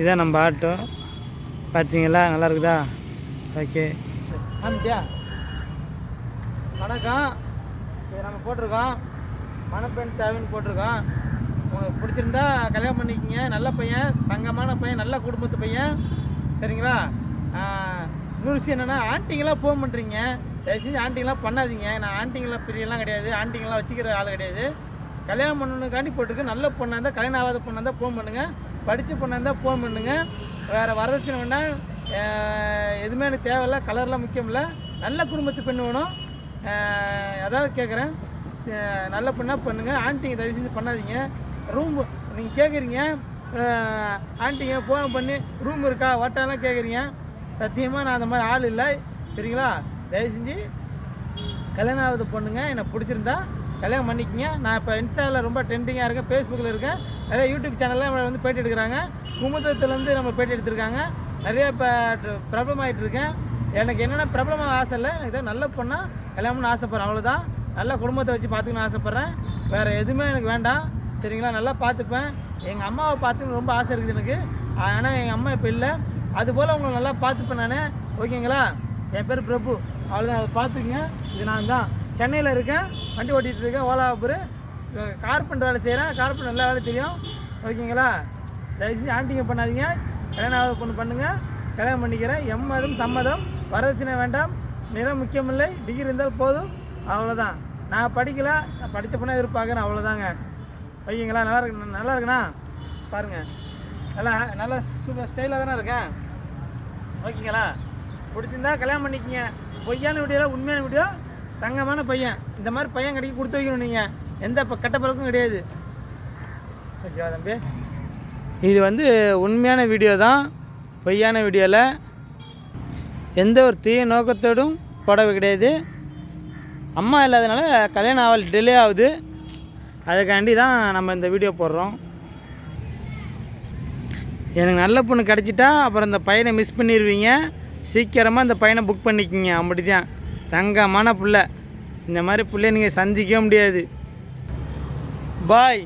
இதான் நம்ம ஆட்டோ. பார்த்தீங்களா நல்லா இருக்குதா ஓகே. ஆமாட்டியா வணக்கம். இது நம்ம போட்டிருக்கோம். மணப்பெண் தேவைன்னு போட்டிருக்கோம். உங்களுக்கு பிடிச்சிருந்தா கல்யாணம் பண்ணிக்கிங்க. நல்ல பையன் தங்கமான பையன் நல்ல குடும்பத்து பையன். சரிங்களா? இன்னொரு விஷயம் என்னென்னா ஆண்டிங்கெல்லாம் ஃபோன் பண்ணுறீங்க தயவு செஞ்சு ஆண்டிங்கெல்லாம் பண்ணாதீங்க. நான் ஆண்டிங்கெல்லாம் பிரியெல்லாம் கிடையாது. ஆண்டிங்கெல்லாம் வச்சுக்கிற ஆள் கிடையாது. கல்யாணம் பண்ணணுக்காண்டி போட்டிருக்கு. நல்ல பொண்ணாக இருந்தால் கல்யாணம் ஆகாத பொண்ணாக இருந்தால் ஃபோன் பண்ணுங்கள் படித்த பொண்ணாக இருந்தால் ஃபோன் பண்ணுங்கள் வேறு வரதட்சணை வேணால் எதுவுமே எனக்கு தேவையில்ல. கலர்லாம் முக்கியம் இல்லை. நல்ல குடும்பத்து பெண் வேணும். அதாவது கேட்குறேன் நல்ல பொண்ணாக பண்ணுங்கள் ஆண்டிங்க தயவு செஞ்சு பண்ணாதீங்க. ரூம் நீங்கள் கேட்குறீங்க ஆண்டிங்க ஃபோன் பண்ணி ரூம் இருக்கா வட்டாலாம் கேட்குறீங்க சத்தியமாக நான் அந்த மாதிரி ஆள் இல்லை. சரிங்களா? தயவு செஞ்சு கல்யாணம் ஆகுது பொண்ணுங்க எனக்கு பிடிச்சிருந்தா கல்யாணம் பண்ணிக்கங்க. நான் இப்போ இன்ஸ்டாவில் ரொம்ப ட்ரெண்டிங்காக இருக்கேன் ஃபேஸ்புக்கில் இருக்கேன். நிறைய யூடியூப் சேனலில் நம்மளை வந்து பேட்டி எடுக்கிறாங்க. குமுதத்துலேருந்து நம்ம பேட்டி எடுத்திருக்காங்க. நிறைய இப்போ ப்ராப்ளம் ஆகிட்டு இருக்கேன் எனக்கு என்னென்ன பிரபலமாக ஆசை இல்லை எனக்கு ஏதோ நல்ல பொண்ணாக கல்யாணம்னு ஆசைப்பட்றேன் அவ்வளோதான் நல்ல குடும்பத்தை வச்சு பார்த்துக்கணும்னு ஆசைப்பட்றேன். வேறு எதுவுமே எனக்கு வேண்டாம். சரிங்களா? நல்லா பார்த்துப்பேன் எங்கள் அம்மாவை பார்த்துக்கணும் ரொம்ப ஆசை இருக்குது எனக்கு. ஆனால் எங்கள் அம்மா இப்போ இல்லை. அதுபோல் உங்களை நல்லா பார்த்துப்பேன் நான். ஓகேங்களா? என் பேர் பிரபு. அவ்வளோதான் அதை பார்த்துக்குங்க இது நான் தான் சென்னையில் இருக்கேன் வண்டி ஓட்டிகிட்டு இருக்கேன் ஓலா கார்பெண்டர் வேலை செய்கிறேன் கார்பெண்டர் நல்லா வேலை தெரியும். ஓகேங்களா? தயவு செஞ்சு ஆண்டிங்க பண்ணாதீங்க. கல்யாணம் ஆகாத பொண்ணு பண்ணுங்கள் கல்யாணம் பண்ணிக்கிறேன். எம்மதம் சம்மதம். வரதட்சணை வேண்டாம். நிறம் முக்கியமில்லை. டிகிரி இருந்தால் போதும். அவ்வளோதான் நான் படிக்கல. நான் படித்த பொண்ணாக எதிர்பார்க்குறேன் அவ்வளோதாங்க ஓகேங்களா? நல்லா இருக்கு நல்லா இருக்குண்ணா? பாருங்கள் நல்லா நல்லா சூப்பர் ஸ்டைலாக தானே இருக்கேன் ஓகேங்களா? பிடிச்சிருந்தா கல்யாணம் பண்ணிக்கங்க. பொய்யான வீடியோவில் உண்மையான வீடியோ தங்கமான பையன். இந்த மாதிரி பையன் கிடைக்க கொடுத்து வைக்கணும் நீங்கள் எந்த இப்போ கெட்ட பழக்கம் கிடையாது. ஓகேவா தம்பி? இது வந்து உண்மையான வீடியோ தான். பொய்யான வீடியோவில் எந்த ஒரு தீய நோக்கத்தோடும் போடவே கிடையாது. அம்மா இல்லாதனால கல்யாணம் ஆவல் டிலே ஆகுது. அதுக்காண்டி தான் நம்ம இந்த வீடியோ போடுறோம். எனக்கு நல்ல பொண்ணு கிடச்சிட்டா அப்புறம் இந்த பையனை மிஸ் பண்ணிடுவீங்க சீக்கிரமாக இந்த பையனை புக் பண்ணிக்கிங்க அப்படி தான் தங்கமான பிள்ளை. இந்த மாதிரி பிள்ளைய நீங்கள் சந்திக்க முடியாது. பாய்.